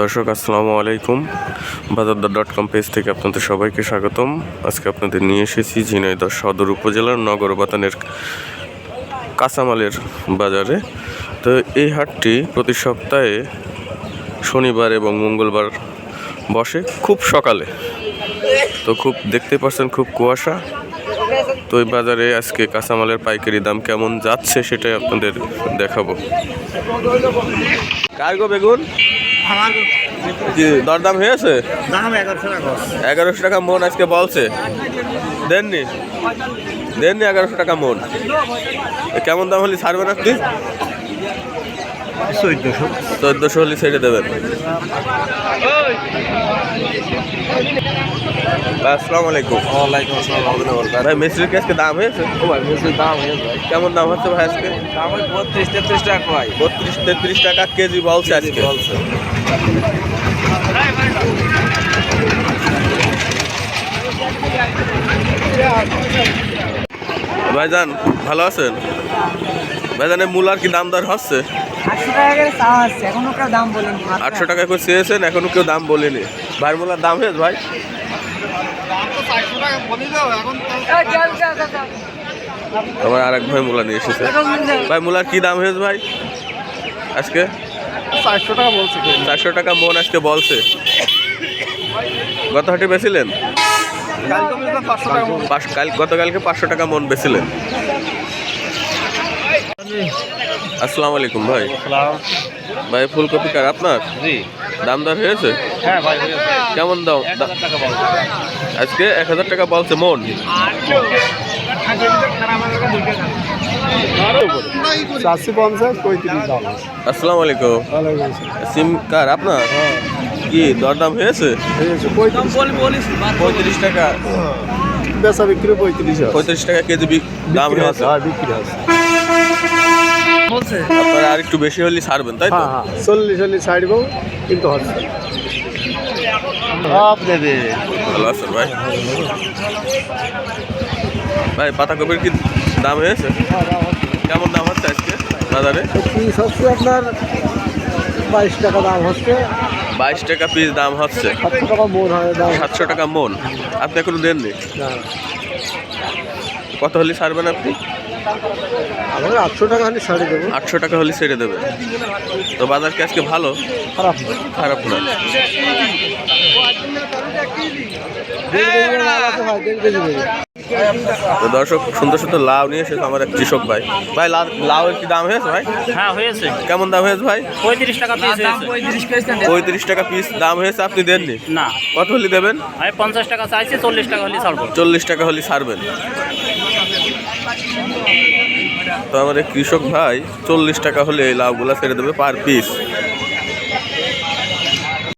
দর্শক, আসসালামু আলাইকুম। বাজারদর ডট কম পেজ থেকে আপনাদের সবাইকে স্বাগতম। আজকে আপনাদের নিয়ে এসেছি ঝিনাইদহ সদর উপজেলার নগরবাতানের কাঁচামালের বাজারে। তো এই হাটটি প্রতি সপ্তাহে শনিবার এবং মঙ্গলবার বসে, খুব সকালে। তো খুব, দেখতে পাচ্ছেন খুব কুয়াশা। তো এই বাজারে আজকে কাঁচামালের পাইকারি দাম কেমন যাচ্ছে সেটাই আপনাদের দেখাবো। কার্গো বেগুন? দরদাম হয়েছে দাম এগারোশো টাকা এগারোশো টাকা মন আজকে বলছে। দেননি? দেননি এগারোশো টাকা মন? এ কেমন দাম হলে ছাড়বেন আপনি? চোদ্দশো। চোদ্দোশো হলে ছেড়ে দেবেন। আসসালামু আলাইকুম। ওয়ালাইকুম আসসালাম ভাই মিস্ত্রির আজকে দাম হয়েছে? ও ভাই বেশি দাম হয়েছে ভাই। কেমন দাম হচ্ছে ভাই আজকে? দাম ওই বত্রিশ তেত্রিশ টাকা ভাই বত্রিশ তেত্রিশ টাকা কেজি বলছে আজকে। বলছে। ভাইজান ভালো আছেন? ভাইজান এই মূলার কি দাম দর হচ্ছে? আটশো টাকা করে চাওয়া এখনও কেউ দাম আটশো টাকা করে চেয়েছেন এখনও কেউ দাম বলেনি। ভাই মূলার দাম হয়েছে ভাই? আমার আর এক ভাই মূলা নিয়ে এসেছে। ভাই মূলার কি দাম হয়েছে ভাই? আজকে? চারশো টাকা বলছে চারশো টাকা মন আজকে বলছে। গত হাটে বেছিলেন? পাঁচশো টাকা কাল গতকালকে পাঁচশো টাকা মন বেছিলেন। আসসালামু আলাইকুম। ভাই। ভাই ফুলকপি কার আপনার? জি। দাম দর হয়েছে? হ্যাঁ ভাই কেমন দাম? দা- টাকা বলছে। আজকে এক হাজার টাকা বলছে মন? চারশো পঞ্চাশ পঁয়ত্রিশ দাম। আসসালামু আলাইকুম। সিম কার আপনার? কি দরদাম হয়েছে? পঁয়ত্রিশ। টাকা। বেচা বিক্রি পঁয়ত্রিশ পঁয়ত্রিশ টাকা কেজি দাম হয়েছে। হ্যাঁ বিক্রি আছে আপনার আর একটু বেশি হলে ছাড়বেন তাই তো? হ্যাঁ হ্যাঁ। চল্লিশ চল্লিশ ছাড়ব কিন্তু হচ্ছে সব দেবে। ভালো আছেন ভাই? ভাই পাতাকপির কি দাম হয়েছে? কেমন দাম হচ্ছে আজকে বাজারে? পিস হচ্ছে আপনার বাইশ টাকা দাম হচ্ছে। বাইশ টাকা পিস দাম হচ্ছে। সাতশো টাকা মন হয় দাম। সাতশো টাকা মন আপনি এখনও দেননি? কত হলে ছাড়বেন আপনি? আমরা আটশো টাকা হলে ছাড়ে দেবো। আটশো টাকা হলে ছেড়ে দেবে। তো বাজার কি আজকে ভালো? খারাপ না। খারাপ না। তো দর্শক সুন্দর সুন্দর লাউ নিয়ে এসেছে আমার এক কৃষক ভাই। ভাই লাউ লাউয়ের কি দাম হয়েছে ভাই? হ্যাঁ হয়েছে। কেমন দাম হয়েছে ভাই? পঁয়ত্রিশ টাকা পিস পঁয়ত্রিশ টাকা পিস দাম হয়েছে আপনি দেননি? না। কত হলে দেবেন? আমি পঞ্চাশ টাকা চাইছি চল্লিশ টাকা হলে ছাড়বো। চল্লিশ টাকা হলে ছাড়বেন। তো আমাদের কৃষক ভাই চল্লিশ টাকা হলে এই লাউগুলা ছেড়ে দেবে পার পিস